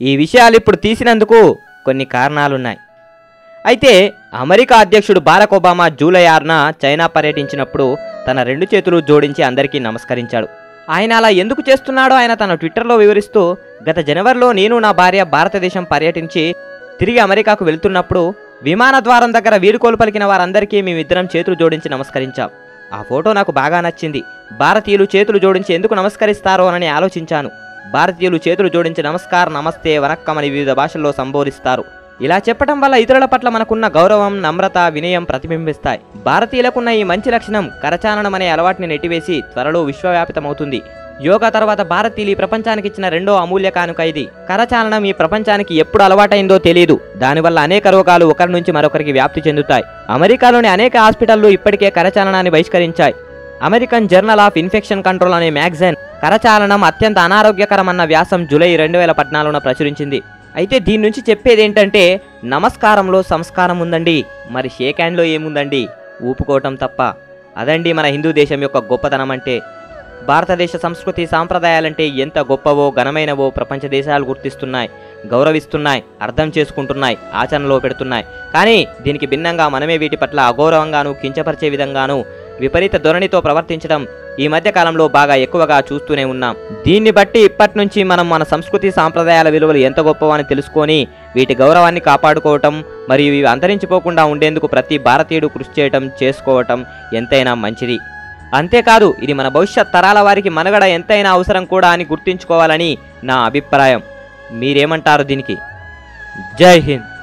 ఈ విషయాలు ఇప్పుడు తీసినందుకు కొన్ని కారణాలున్నాయి. అయితే అమెరికా అధ్యక్షుడు బారక్ ఒబామా జూలై ఆరున చైనా పర్యటించినప్పుడు తన రెండు చేతులు జోడించి అందరికీ నమస్కరించాడు. ఆయన అలా ఎందుకు చేస్తున్నాడో ఆయన తన ట్విట్టర్లో వివరిస్తూ గత జనవరిలో నేను నా భార్య భారతదేశం పర్యటించి తిరిగి అమెరికాకు వెళ్తున్నప్పుడు విమాన ద్వారం దగ్గర వీడుకోలు పలికిన వారందరికీ మేమిద్దరం చేతులు జోడించి నమస్కరించాం. ఆ ఫోటో నాకు బాగా నచ్చింది. భారతీయులు చేతులు జోడించి ఎందుకు నమస్కరిస్తారో అని ఆలోచించాను. భారతీయులు చేతులు జోడించి నమస్కార్ నమస్తే వనక్కం అని వివిధ భాషల్లో సంబోధిస్తారు. ఇలా చెప్పటం వల్ల ఇతరుల పట్ల మనకున్న గౌరవం నమ్రత వినయం ప్రతిబింబిస్తాయి. భారతీయులకున్న ఈ మంచి లక్షణం కరచాలనం అనే అలవాటుని నెట్టివేసి త్వరలో విశ్వవ్యాపితమవుతుంది. యోగా తర్వాత భారతీయులు ఈ ప్రపంచానికి ఇచ్చిన రెండో అమూల్య కానుక ఇది. కరచాలనం ఈ ప్రపంచానికి ఎప్పుడు అలవాటైందో తెలియదు దానివల్ల అనేక రోగాలు ఒకరి నుంచి మరొకరికి వ్యాప్తి చెందుతాయి. అమెరికాలోని అనేక హాస్పిటళ్ళు ఇప్పటికే కరచాలనాన్ని బహిష్కరించాయి. American journal of infection control అనే మ్యాగజైన్ కరచాలనం అత్యంత అనారోగ్యకరమన్న వ్యాసం జూలై రెండు వేల పద్నాలుగున ప్రచురించింది. అయితే దీని నుంచి చెప్పేది ఏంటంటే నమస్కారంలో సంస్కారం ఉందండి మరి షేక్ హ్యాండ్లో ఏముందండి? ఊపుకోవటం తప్ప. అదండి మన హిందూ దేశం యొక్క గొప్పతనం అంటే భారతదేశ సంస్కృతి సాంప్రదాయాలంటే ఎంత గొప్పవో ఘనమైనవో ప్రపంచ దేశాలు గుర్తిస్తున్నాయి గౌరవిస్తున్నాయి అర్థం చేసుకుంటున్నాయి ఆచరణలో పెడుతున్నాయి. కానీ దీనికి భిన్నంగా మనమే వీటి పట్ల అగౌరవంగాను కించపరిచే విధంగాను విపరీత ధోరణితో ప్రవర్తించడం ఈ మధ్య కాలంలో బాగా ఎక్కువగా చూస్తూనే ఉన్నాం. దీన్ని బట్టి ఇప్పటి నుంచి మనం మన సంస్కృతి సాంప్రదాయాల విలువలు ఎంత గొప్పవని తెలుసుకొని వీటి గౌరవాన్ని కాపాడుకోవటం మరియు ఇవి అంతరించిపోకుండా ఉండేందుకు ప్రతి భారతీయుడు కృషి చేయటం చేసుకోవటం ఎంతైనా మంచిది. అంతేకాదు ఇది మన భవిష్యత్ తరాల వారికి మనగడ ఎంతైనా అవసరం కూడా అని గుర్తుంచుకోవాలని నా అభిప్రాయం. మీరేమంటారు దీనికి? జై హింద్.